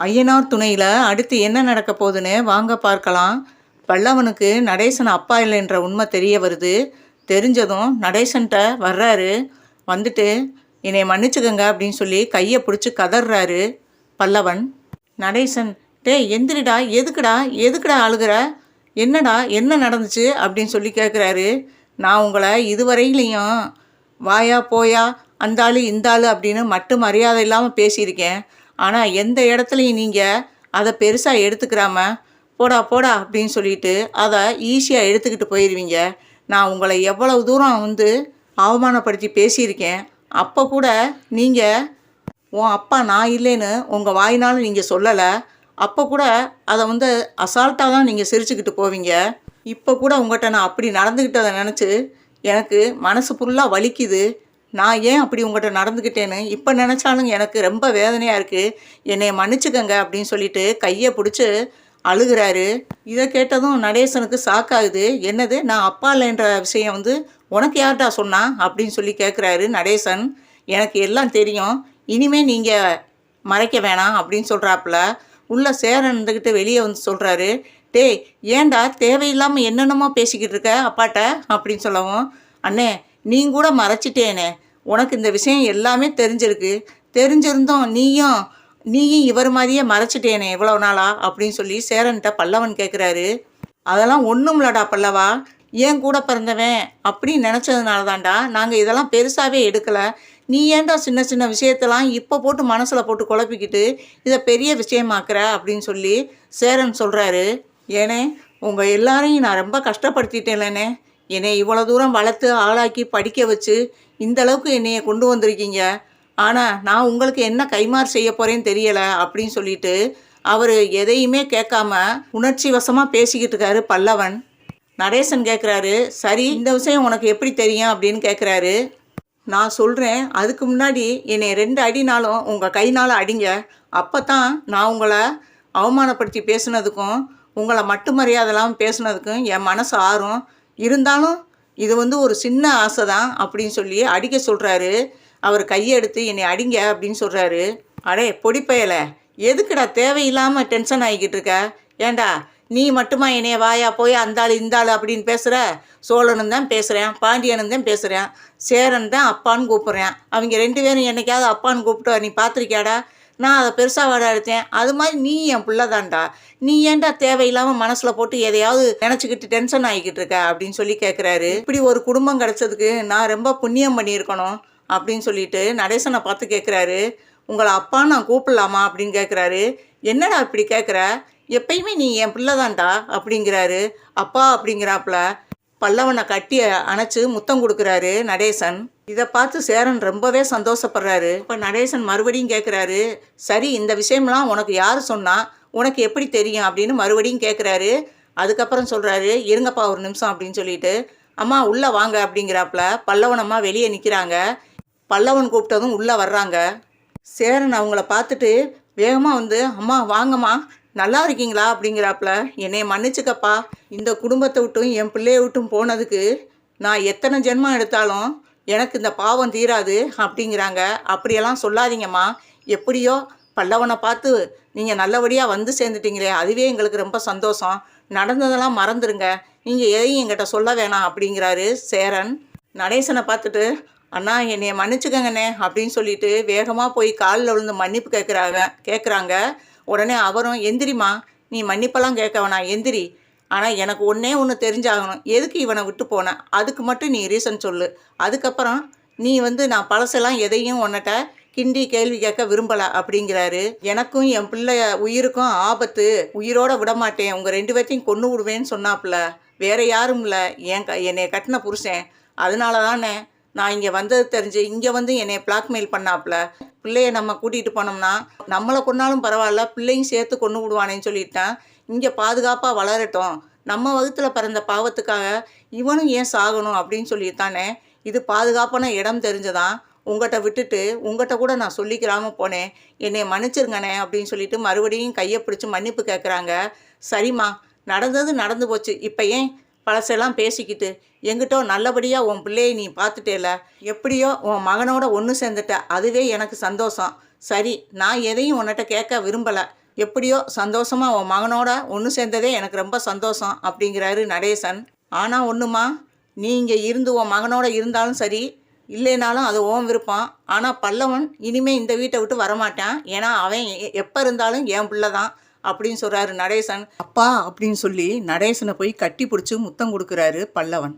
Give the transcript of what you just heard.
ஐயனார் துணையில் அடுத்து என்ன நடக்க போகுதுன்னு வாங்க பார்க்கலாம். பல்லவனுக்கு நடேசன் அப்பா இல்லைன்ற உண்மை தெரிய வருது. தெரிஞ்சதும் நடேசன்கிட்ட வர்றாரு. வந்துட்டு என்னை மன்னிச்சுக்கங்க அப்படின்னு சொல்லி கையை பிடிச்சி கதறாரு பல்லவன் நடேசன் டேய் எந்திரிடா எதுக்குடா எதுக்குடா அழுகிற? என்னடா என்ன நடந்துச்சு? அப்படின்னு சொல்லி கேட்குறாரு நான் உங்களை இதுவரையிலையும் வாயா போயா அந்த ஆளு இந்த அப்படின்னு மட்டும் மரியாதை இல்லாமல் பேசியிருக்கேன். ஆனால் எந்த இடத்துலையும் நீங்கள் அதை பெருசாக எடுத்துக்கிறாம போடா போடா அப்படின்னு சொல்லிட்டு அதை ஈஸியாக எடுத்துக்கிட்டு போயிடுவீங்க நான் உங்களை எவ்வளவு தூரம் வந்து அவமானப்படுத்தி பேசியிருக்கேன். அப்போ கூட நீங்கள் உன் அப்பா நான் இல்லைன்னு உங்கள் வாயினாலும் நீங்கள் சொல்லலை. அப்போ கூட அதை வந்து அசால்ட்டாக தான் நீங்கள் சிரிச்சுக்கிட்டு போவீங்க. இப்போ கூட உங்கள்கிட்ட நான் அப்படி நடந்துக்கிட்டதை நினச்சி எனக்கு மனசு ஃபுல்லாக வலிக்குது. நான் ஏன் அப்படி உங்கள்கிட்ட நடந்துக்கிட்டேன்னு இப்போ நினச்சாலும் எனக்கு ரொம்ப வேதனையாக இருக்குது என்னை மன்னிச்சுக்கங்க அப்படின்னு சொல்லிட்டு கையை பிடிச்சி அழுகிறாரு. இதை கேட்டதும் நடேசனுக்கு சாக்காகுது என்னது? நான் அப்பா இல்லைன்ற விஷயம் வந்து உனக்கு யார்டா சொன்னா? அப்படின்னு சொல்லி கேட்குறாரு நடேசன். எனக்கு எல்லாம் தெரியும். இனிமே நீங்கள் மறைக்க வேணாம் அப்படின்னு சொல்கிறாப்புல உள்ள சேரன் இருந்துக்கிட்டு வெளியே வந்து சொல்கிறாரு டேய் ஏன்டா தேவையில்லாமல் என்னென்னமோ பேசிக்கிட்டு இருக்க அப்பாட்ட? அப்படின்னு சொல்லவும் அண்ணே நீ கூட மறைச்சிட்டேனே. உனக்கு இந்த விஷயம் எல்லாமே தெரிஞ்சிருக்கு. தெரிஞ்சிருந்தோம் நீயும் நீயும் இவர் மாதிரியே மறைச்சிட்டேனே இவ்வளோ நாளா அப்படின்னு சொல்லி சேரன்கிட்ட பல்லவன் கேட்குறாரு அதெல்லாம் ஒன்றும்லடா பல்லவா. ஏன் கூட பிறந்தவன் அப்படின்னு நினச்சதுனால தான்டா நாங்கள் இதெல்லாம் பெருசாகவே எடுக்கலை. நீ ஏன்டா சின்ன சின்ன விஷயத்தெல்லாம் இப்போ போட்டு மனசில் போட்டு குழப்பிக்கிட்டு இதை பெரிய விஷயமாக்குற அப்படின்னு சொல்லி சேரன் சொல்கிறாரு ஏனே உங்கள் எல்லாரையும் நான் ரொம்ப கஷ்டப்படுத்திட்டேன்லண்ணே என்னை இவ்வளோ தூரம் வளர்த்து ஆளாக்கி படிக்க வச்சு இந்த அளவுக்கு என்னையை கொண்டு வந்திருக்கீங்க? ஆனால் நான் உங்களுக்கு என்ன கைமாறு செய்ய போகிறேன்னு தெரியலை அப்படின்னு சொல்லிட்டு அவர் எதையுமே கேட்காம உணர்ச்சி வசமாக பேசிக்கிட்டு இருக்காரு பல்லவன். நடேசன் கேட்குறாரு சரி இந்த விஷயம் உனக்கு எப்படி தெரியும்? அப்படின்னு கேட்குறாரு நான் சொல்கிறேன் அதுக்கு முன்னாடி என்னை ரெண்டு அடினாலும் உங்கள் கைனால் அடிங்க. அப்போ தான் நான் உங்களை அவமானப்படுத்தி பேசுனதுக்கும் உங்களை மட்டும் மரியாதைலாம் பேசுனதுக்கும் என் மனசு ஆறும். இருந்தாலும் இது வந்து ஒரு சின்ன ஆசை தான் அப்படின்னு சொல்லி அடிக்க சொல்கிறாரு அவர் கையை எடுத்து என்னை அடிங்க அப்படின்னு சொல்கிறாரு அடே பொடிப்பயலை எதுக்குடா தேவையில்லாமல் டென்ஷன் ஆகிக்கிட்டு இருக்க? ஏண்டா நீ மட்டுமா என்னைய வாயா போய் அந்தாள் இந்தாள் அப்படின்னு பேசுகிற சோழனும் தான் பேசுகிறேன் பாண்டியனும் தான் பேசுகிறேன் சேரன் தான் அப்பான்னு கூப்பிட்றேன். அவங்க ரெண்டு பேரும் என்னைக்காவது அப்பான்னு கூப்பிட்டு நீ பார்த்துருக்கியாடா? நான் அதை பெருசாக வாட எடுத்தேன் அது மாதிரி நீ என் பிள்ளை தான்டா. நீ ஏன்டா தேவையில்லாமல் மனசில் போட்டு எதையாவது நினச்சிக்கிட்டு டென்ஷன் ஆகிக்கிட்டு இருக்க அப்படின்னு சொல்லி கேட்குறாரு இப்படி ஒரு குடும்பம் கிடச்சதுக்கு நான் ரொம்ப புண்ணியம் பண்ணியிருக்கணும் அப்படின்னு சொல்லிட்டு நடேசனை பார்த்து கேட்குறாரு உங்களை அப்பா நான் கூப்பிடலாமா அப்படின்னு கேட்குறாரு என்னடா இப்படி கேட்குற எப்பயுமே நீ என் பிள்ளை தான்டா அப்படிங்கிறாரு. அப்பா அப்படிங்கிறாப்புல. பல்லவனை கட்டி அணைச்சு முத்தம் கொடுக்குறாரு நடேசன். இதை பார்த்து சேரன் ரொம்பவே சந்தோஷப்படுறாரு. இப்போ நடேசன் மறுபடியும் கேட்குறாரு சரி இந்த விஷயம்லாம் உனக்கு யார் சொன்னால் உனக்கு எப்படி தெரியும்? அப்படின்னு மறுபடியும் கேட்குறாரு அதுக்கப்புறம் சொல்கிறாரு இருங்கப்பா ஒரு நிமிஷம் அப்படின்னு சொல்லிட்டு அம்மா உள்ளே வாங்க அப்படிங்கிறாப்புல. பல்லவனம்மா வெளியே நிற்கிறாங்க பல்லவன் கூப்பிட்டதும் உள்ளே வர்றாங்க. சேரன் அவங்கள பார்த்துட்டு வேகமாக வந்து அம்மா வாங்கம்மா நல்லா இருக்கீங்களா அப்படிங்கிறாப்புல. என்னை மன்னிச்சுக்கப்பா. இந்த குடும்பத்தை விட்டும் என் பிள்ளைய விட்டும் போனதுக்கு நான் எத்தனை ஜென்மம் எடுத்தாலும் எனக்கு இந்த பாவம் தீராது அப்படிங்கிறாங்க. அப்படியெல்லாம் சொல்லாதீங்கம்மா. எப்படியோ பல்லவனை பார்த்து நீங்கள் நல்லபடியாக வந்து சேர்ந்துட்டீங்களே. அதுவே எங்களுக்கு ரொம்ப சந்தோஷம். நடந்ததெல்லாம் மறந்துடுங்க நீங்கள் எதையும் எங்கிட்ட சொல்ல வேணாம் அப்படிங்கிறாரு சேரன். நடேசனை பார்த்துட்டு அண்ணா என்னைய மன்னிச்சுக்கங்கண்ணே அப்படின்னு சொல்லிட்டு வேகமாக போய் காலில் விழுந்து மன்னிப்பு கேட்குறாங்க கேட்குறாங்க உடனே அவரும் எந்திரிம்மா நீ மன்னிப்பெல்லாம் கேட்க வேணாம் எந்திரி. ஆனால் எனக்கு ஒன்றே ஒன்று தெரிஞ்சாகணும். எதுக்கு இவனை விட்டு போனேன் அதுக்கு மட்டும் நீ ரீசன் சொல்லு. அதுக்கப்புறம் நீ வந்து நான் பழசெல்லாம் எதையும் உன்னட்ட கிண்டி கேள்வி கேட்க விரும்பலை அப்படிங்கிறாரு. எனக்கும் என் பிள்ளை உயிருக்கும் ஆபத்து. உயிரோட விட மாட்டேன். உங்கள் ரெண்டு பேர்த்தையும் கொன்று விடுவேன்னு சொன்னாப்புல. வேற யாரும் இல்லை என் க என்னை கட்டின புருஷன். அதனால தானே நான் இங்கே வந்தது தெரிஞ்சு இங்கே வந்து என்னை பிளாக்மெயில் பண்ணாப்புல. பிள்ளைய நம்ம கூட்டிகிட்டு போனோம்னா நம்மளை கொண்டாலும் பரவாயில்ல பிள்ளையும் சேர்த்து கொண்டு விடுவானேன்னு சொல்லிட்டேன். இங்கே பாதுகாப்பாக வளரட்டும். நம்ம வகுத்தில் பிறந்த பாவத்துக்காக இவனும் ஏன் சாகணும் அப்படின்னு சொல்லிட்டானே. இது பாதுகாப்பான இடம் தெரிஞ்சுதான் உங்கள்கிட்ட விட்டுட்டு உங்கள்கிட்ட கூட நான் சொல்லிக்கிறாமல் போனேன். என்னை மன்னிச்சிருங்கண்ணே அப்படின்னு சொல்லிட்டு மறுபடியும் கையை பிடிச்சி மன்னிப்பு கேட்குறாங்க சரிம்மா நடந்தது நடந்து போச்சு. இப்போ ஏன் பழசெல்லாம் பேசிக்கிட்டு எங்கிட்டோ நல்லபடியாக உன் பிள்ளையை நீ பார்த்துட்டேல எப்படியோ உன் மகனோட ஒன்று சேர்ந்துட்ட அதுவே எனக்கு சந்தோஷம். சரி நான் எதையும் உன்கிட்ட கேட்க விரும்பலை. எப்படியோ சந்தோஷமாக உன் மகனோட ஒன்று சேர்ந்ததே எனக்கு ரொம்ப சந்தோஷம் அப்படிங்கிறாரு நடேசன். ஆனால் ஒன்றுமா நீ இங்கே இருந்து உன் மகனோட இருந்தாலும் சரி இல்லைனாலும் அது ஓன் விருப்பம். ஆனால் பல்லவன் இனிமேல் இந்த வீட்டை விட்டு வரமாட்டான். ஏன்னா அவன் எப்போ இருந்தாலும் என் பிள்ளை தான். அப்படின்னு சொல்கிறாரு நடேசன். அப்பா அப்படின்னு சொல்லி நடேசனை போய் கட்டி பிடிச்சி முத்தம் கொடுக்குறாரு பல்லவன்.